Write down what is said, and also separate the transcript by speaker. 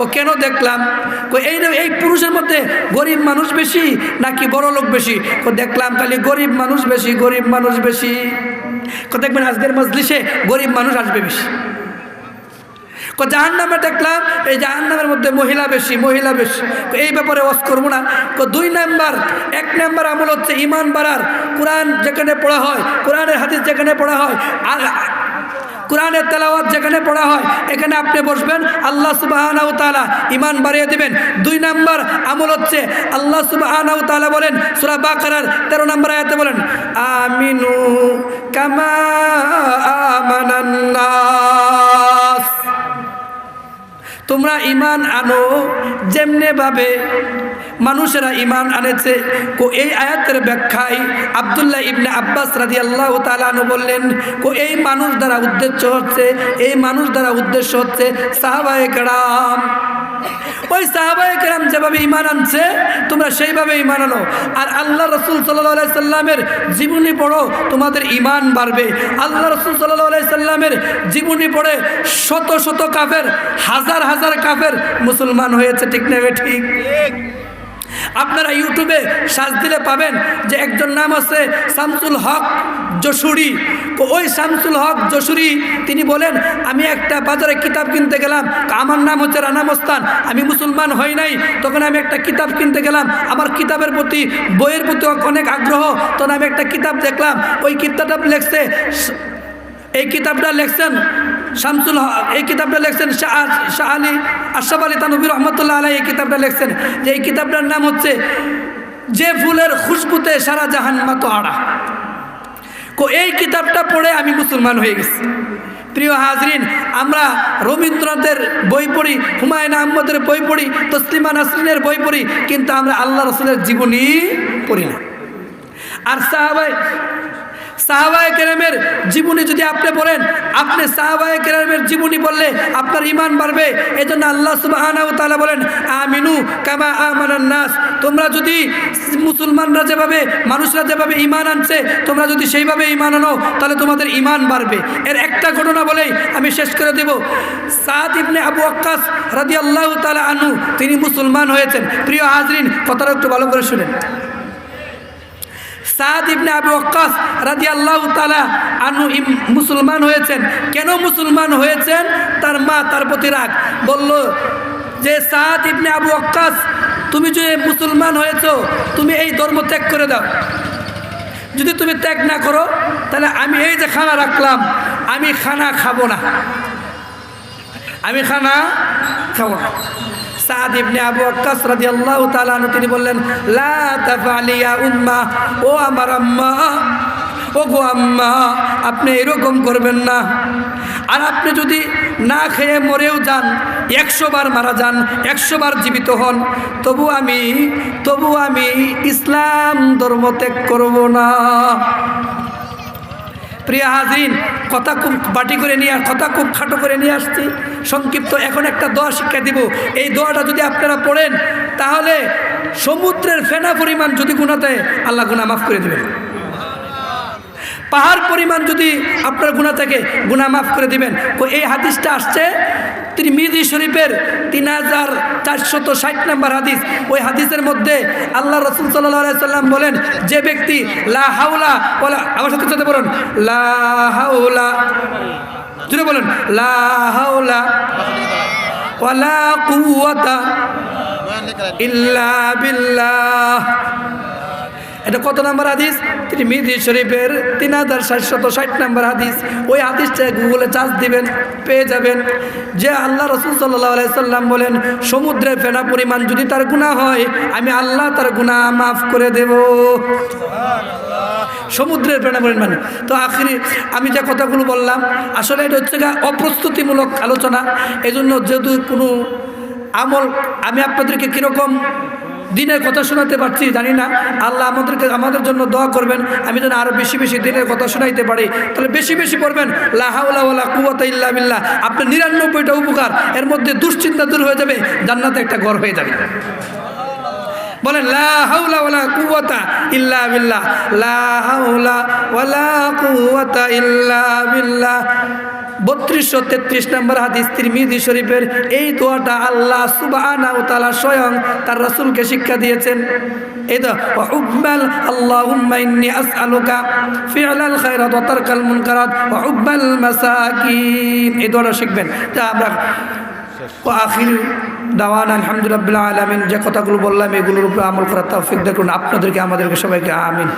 Speaker 1: ও কেন দেখলাম? এই এই পুরুষের মধ্যে গরিব মানুষ বেশি নাকি বড় লোক বেশি? ও দেখলাম খালি গরিব মানুষ বেশি, গরিব মানুষ বেশি। দেখবেন আজকের মজলিসে গরিব মানুষ আসবে বেশি। জাহান নামে দেখলাম এই জাহান নামের মধ্যে মহিলা বেশি মহিলা বেশি। এই ব্যাপারে ওয়াজ করব না। দুই নাম্বার, এক নাম্বার আমল হচ্ছে ইমান বাড়ার। কোরআন যেখানে পড়া হয়, কোরআনের হাদিস যেখানে পড়া হয়, আর কোরআনের তেলাওয়াত যেখানে পড়া হয়, এখানে আপনি বসবেন, আল্লাহ সুবাহানাউ তালা ইমান বাড়িয়ে দেবেন। দুই নাম্বার আমল হচ্ছে, আল্লাহ সুবাহানাউ তালা বলেন, সুরা বাকার তেরো নম্বর আয়াতে বলেন, আমিনু কামা তোমরা ইমান আনো যেমনে ভাবে মানুষেরা ইমান আনেছে। কো এই আয়াতের ব্যাখ্যায় আবদুল্লাহ ইবনে আব্বাস রাজি আল্লাহ তালানু বললেন, কো এই মানুষ দ্বারা উদ্দেশ্য হচ্ছে, এই মানুষ দ্বারা উদ্দেশ্য হচ্ছে সাহাবায়ে কেরাম। ওই সাহাবাহাম যেভাবে ইমান আনছে, তোমরা সেইভাবে ইমান আনো। আর আল্লাহ রসুল সাল্লাহ সাল্লামের জীবনী পড়ো, তোমাদের ইমান বাড়বে। আল্লাহ রসুল সাল্লাহ সাল্লামের জীবনী পড়ে শত শত কাফের, হাজার হাজার কাফের মুসলমান হয়েছে, ঠিক নেবে ঠিক। আপনারা ইউটিউবে সার্চ দিলে পাবেন যে একজন নাম আছে শামসুল হক যশুরি। তো ওই শামসুল হক যশুরি, তিনি বলেন, আমি একটা বাজারে কিতাব কিনতে গেলাম, আমার নাম হচ্ছে রানা মস্তান, আমি মুসলমান হই নাই, তখন আমি একটা কিতাব কিনতে গেলাম, আমার কিতাবের প্রতি, বইয়ের প্রতি অনেক আগ্রহ, তখন আমি একটা কিতাব দেখলাম, ওই কিতাবটা লেখছে, এই কিতাবটা লেখছেন শামসুল হক, এই কিতাবটা লেখছেন শাহ শাহ আলী আশরাফ আলী তানবির রহমতুল্লাহ আলাই এই কিতাবটা লেখছেন। যে এই কিতাবটার নাম হচ্ছে, যে ফুলের খুশবুতে সারা জাহান মাতো আড়া কো, এই কিতাবটা পড়ে আমি মুসলমান হয়ে গেছি। প্রিয় হাজরিন, আমরা রবীন্দ্রনাথের বই পড়ি, হুমায়ুন আহমদের বই পড়ি, তসলিমা নাসরিনের বই পড়ি, কিন্তু আমরা আল্লাহ রসুলের জীবনী পড়ি না। আর সাহাবাই সাহাবায় কেরামের জীবনী যদি আপনি বলেন, আপনি সাহাবায় কেরামের জীবনী বললে আপনার ইমান বাড়বে। এই জন্য আল্লাহ সুবাহানাউ তালা বলেন, আমিনু কামা আমানান নাস। তোমরা যদি মুসলমানরা যেভাবে, মানুষরা যেভাবে ইমান আনছে, তোমরা যদি সেইভাবে ইমান আনো, তাহলে তোমাদের ইমান বাড়বে। এর একটা ঘটনা বলেই আমি শেষ করে দেব। সাদ ইবনে আবু আক্কাস রাদিয়াল্লাহু তাআলা আনু তিনি মুসলমান হয়েছেন। প্রিয় হাজরিন, কথাটা একটু ভালো করে শুনেন। সাদ ইবনে আবু রাদিয়াল্লাহু তাআলা আনহু ইম- মুসলমান হয়েছেন। কেন মুসলমান হয়েছেন? তার মা তার প্রতি রাগ। বলল, যে সাদ ইবনে আবু ওয়াক্কাস, তুমি যে মুসলমান হয়েছো, তুমি এই ধর্ম ত্যাগ করে দাও। যদি তুমি ত্যাগ না করো, তাহলে আমি এই যে খানা রাখলাম, আমি খানা খাব না। আমি খানা খাব না। সাদ ইবনে আবু আক্কাস রাদিয়াল্লাহু তাআলা তিনি বললেন, লা তাফআলি ইয়া উম্মা, ও আমার আম্মা ও গো আম্মা, আপনি এরকম করবেন না। আর আপনি যদি না খেয়ে মরেও যান, একশো বার মারা যান, একশো বার জীবিত হন, তবু আমি তবু আমি ইসলাম ধর্ম ত্যাগ করব না। প্রিয় হাজরিন, কথা খুব বাটি করে নিয়ে কথা খুব খাটো করে নিয়ে আসছি। সংক্ষিপ্ত এখন একটা দোয়া শিক্ষা দিব। এই দোয়াটা যদি আপনারা পড়েন, তাহলে সমুদ্রের ফেনা পরিমাণ যদি গুণাতে আল্লাহ গুণা মাফ করে দেবেন। পাহাড় পরিমাণ যদি আপনার গুণা থাকে গুণা মাফ করে দিবেন। তো এই হাদিসটা আসছে তিনি মিদি শরীফের তিন হাজার চারশত ষাট নম্বর হাদিস। ওই হাদিসের মধ্যে আল্লাহ রসুল সাল্লাম বলেন, যে ব্যক্তি লা হাউলা বলা আমার সাথে সাথে বলুন। লা হাউলা জুড়ে বলুন। লা ওয়ালা কুওয়াতা ইল্লা বিল্লাহ। এটা কত নম্বর হাদিস? তিনি মিদি শরীফের তিন হাজার সাতশত ষাট নম্বর হাদিস। ওই হাদিসটা গুগলে চার্জ দিবেন পেয়ে যাবেন। যে আল্লাহ রসুল সাল্লাহ সাল্লাম বলেন সমুদ্রের ফেনা পরিমাণ যদি তার গুণা হয় আমি আল্লাহ তার গুণা মাফ করে দেব। সমুদ্রের ফেনা পরিমাণ তো আখরি আমি যে কথাগুলো বললাম আসলে এটা হচ্ছে গা অপ্রস্তুতিমূলক আলোচনা। এই জন্য যেহেতু কোনো আমল আমি আপনাদেরকে কীরকম দিনের কথা শোনাতে পারছি, জানি না। আল্লাহ আমাদেরকে আমাদের জন্য দোয়া করবেন। আমি যেন আরও বেশি বেশি দিনের কথা শোনাইতে পারি। তাহলে বেশি বেশি পড়বেন। লাহাউলা কুয়াতা ইল্লা বিল্লাহ। আপনার নিরানব্বইটা উপকার, এর মধ্যে দুশ্চিন্তা দূর হয়ে যাবে, জান্নাতে একটা ঘর হয়ে যাবে। বলেন, লা হাওলা ইল্লা লা ওয়ালা ইল্লা বত্রিশশো তেত্রিশ নম্বর হাদিস তিরমিজি শরীফের এই দোয়াটা আল্লাহ সুবহানা ও স্বয়ং তার রাসূলকে শিক্ষা দিয়েছেন। এই তো হুব্বাল আল্লাহুম্মা ইন্নী আসআলুকা ফি'লাল খায়রাত ওয়া তারকাল মুনকারাত হুব্বাল মাসাকিন। এই দোয়াটা শিখবেন। তা আমরা ও দাওয়ান আলহামদুলিল্লাহ আলমিন যে কথাগুলো বললাম এগুলোর উপরে আমল করার তৌফিক দেখুন আপনাদেরকে, আমাদেরকে সবাইকে আমিন।